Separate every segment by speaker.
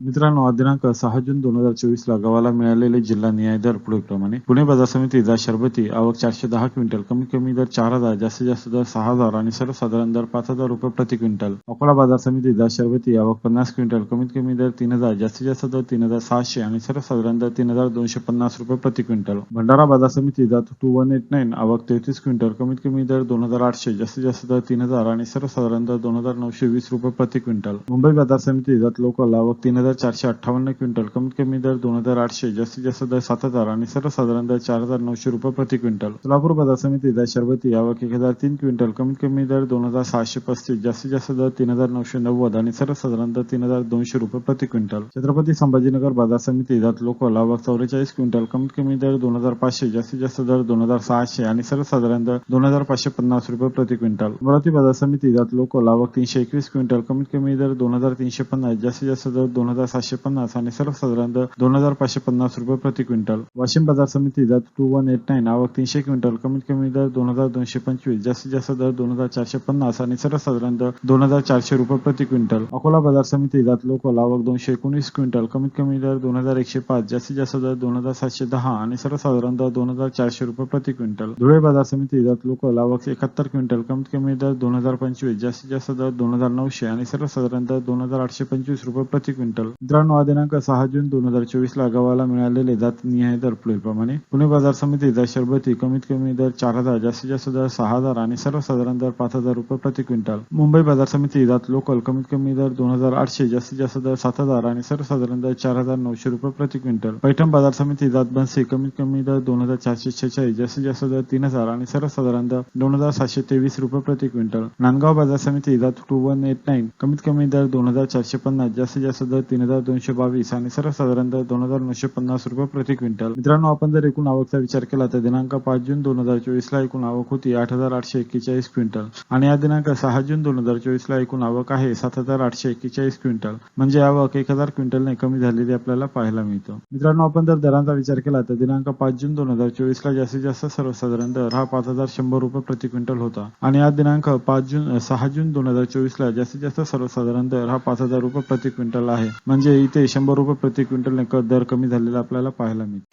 Speaker 1: मित्रांनो आज दिनांक सहा जून दोन हजार चोवीस ला गावाला मिळालेले जिल्हा न्याय दर पुढीलप्रमाणे पुणे बाजार समिती दर शरबती आवक चारशे दहा क्विंटल कमीत कमी दर चार हजार जास्तीत जास्त दर सहा हजार आणि सर्वसाधारण दर पाच हजार रुपये प्रति क्विंटल. अकोला बाजार समिती दर शरबती आवक पन्नास क्विंटल कमीत कमी दर तीन हजार जास्तीत जास्त दर तीन हजार सहाशे आणि सर्वसाधारण दर तीन हजार दोनशे पन्नास रुपये प्रति क्विंटल. भंडारा बाजार समिती दर टू वन एट नाईन आवक तेहतीस क्विंटल कमीत कमी दर दोन हजार आठशे जास्तीत जास्त दर तीन हजार आणि सर्वसाधारण दर दोन हजार नऊशे वीस रुपये प्रति क्विंटल. मुंबई बाजार समिती जात लोकल आवक तीन हजार चारशे अठ्ठावन्न क्विंटल. कमीत कमी दर दोन हजार आठशे जास्तीत जास्त दर सात हजार आणि सर्वसाधारण दर चार हजार नऊशे रुपये प्रति क्विंटल. सोलापूर बाजार समिती दर शरबती आवक एक हजार तीन क्विंटल. कमीत कमी दर दोन हजार सहाशे पस्तीस जास्तीत जास्त दर तीन हजार नऊशे नव्वद आणि सर्वसाधारण दर तीन हजार दोनशे रुपये प्रति क्विंटल. छत्रपती संभाजीनगर बाजार समिती दर लोकल आवक चौवेचाळीस क्विंटल. कमीत कमी दर दोन हजार पाचशे जास्तीत जास्त दर दोन हजार सहाशे आणि सर्वसाधारण दर दोन हजार पाचशे पन्नास रुपये प्रति क्विंटल. अमरावती बाजार समिती दर लोकल आवक तीनशे एकवीस क्विंटल. कमीत कमी दर दोन हजार तीनशे पन्नास जास्तीत जास्त दर दोन हजार हजार सातशे पन्नास आणि सर्वसाधारण दर दोन हजार पाचशे पन्नास रुपये प्रति क्विंटल वाशिम बाजार समिती दर टू वन एट नाईन आवक तीनशे क्विंटल कमीत कमी दर दोन हजार दोनशे पंचवीस जास्तीत जास्त दर दोन हजार चारशे पन्नास आणि सर्वसाधारण दर दोन हजार चारशे रुपये प्रति क्विंटल अकोला बाजार समिती दर लोकल आवक दोनशे एकोणीस क्विंटल कमीत कमी दर दोन हजार एकशे पाच जास्तीत जास्त दर दोन हजार सातशे दहा आणि सर्वसाधारण दर दोन हजार चारशे रुपये प्रति क्विंटल धुळे बाजार समिती दर लोकल आवक एकाहत्तर क्विंटल कमीत कमी दर दोन हजार पंचवीस जास्तीत जास्त दर दोन हजार नऊशे आणि सर्वसाधारण दर दोन हजार आठशे पंचवीस रुपये प्रति क्विंटल मित्रांनो दिनांक सहा जून दोन हजार चोवीस ला गव्हाला मिळालेले जातनिहाय दर पुढीलप्रमाणे. पुणे बाजार समितीचा शरबती कमीत कमी दर चार हजार जास्तीत जास्त दर सहा हजार आणि सर्वसाधारण दर पाच हजार रुपये प्रति क्विंटल. मुंबई बाजार समिती जात लोकल कमीत कमी दर दोन हजार आठशे जास्तीत जास्त दर सात हजार आणि सर्वसाधारण दर चार हजार नऊशे रुपये प्रति क्विंटल. पैठण बाजार समिती जात बनसे कमीत कमी दर दोन हजार चारशे छेचाळीस जास्तीत जास्त दर तीन हजार आणि सर्वसाधारण दर दोन हजार सातशे तेवीस रुपये प्रति क्विंटल. नांदगाव बाजार समिती जात टू वन एट नाईन कमीत कमी दर दोन हजार चारशे पन्नास जास्तीत जास्त दर तीन हजार दोनशे बावीस आणि सर्वसाधारण दोन हजार नऊशे पन्नास रुपये प्रति क्विंटल. मित्रांनो आपण जर एकूण आवकचा विचार केला तर दिनांक पाच जून दोन हजार चोवीस ला एकूण आवक होती आठ हजार आठशे एक्केचाळीस क्विंटल आणि या दिनांक सहा जून दोन हजार चोवीस ला एकूण आवक आहे सात हजार आठशे एक्केचाळीस क्विंटल. म्हणजे आवक एक हजार क्विंटलने कमी झालेली आपल्याला पाहायला मिळतो. मित्रांनो आपण जर दरांचा विचार केला तर दिनांक पाच जून दोन हजार चोवीस ला जास्तीत जास्त सर्वसाधारण दर हा पाच हजार शंभर रुपये प्रति क्विंटल होता. आणि आज दिनांक पाच जून सहा जून दोन हजार चोवीस ला जास्तीत जास्त सर्वसाधारण दर हा पाच हजार रुपये प्रति क्विंटल आहे. म्हणजे इथे शंभर रुपये प्रति क्विंटलने दर कमी झालेला आपल्याला पाहायला मिळतो.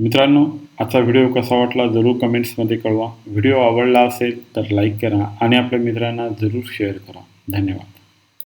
Speaker 1: मित्रांनो आजचा व्हिडिओ कसा वाटला जरूर कमेंट्समध्ये कळवा. व्हिडिओ आवडला असेल तर लाईक करा आणि आपल्या मित्रांना जरूर शेअर करा. धन्यवाद.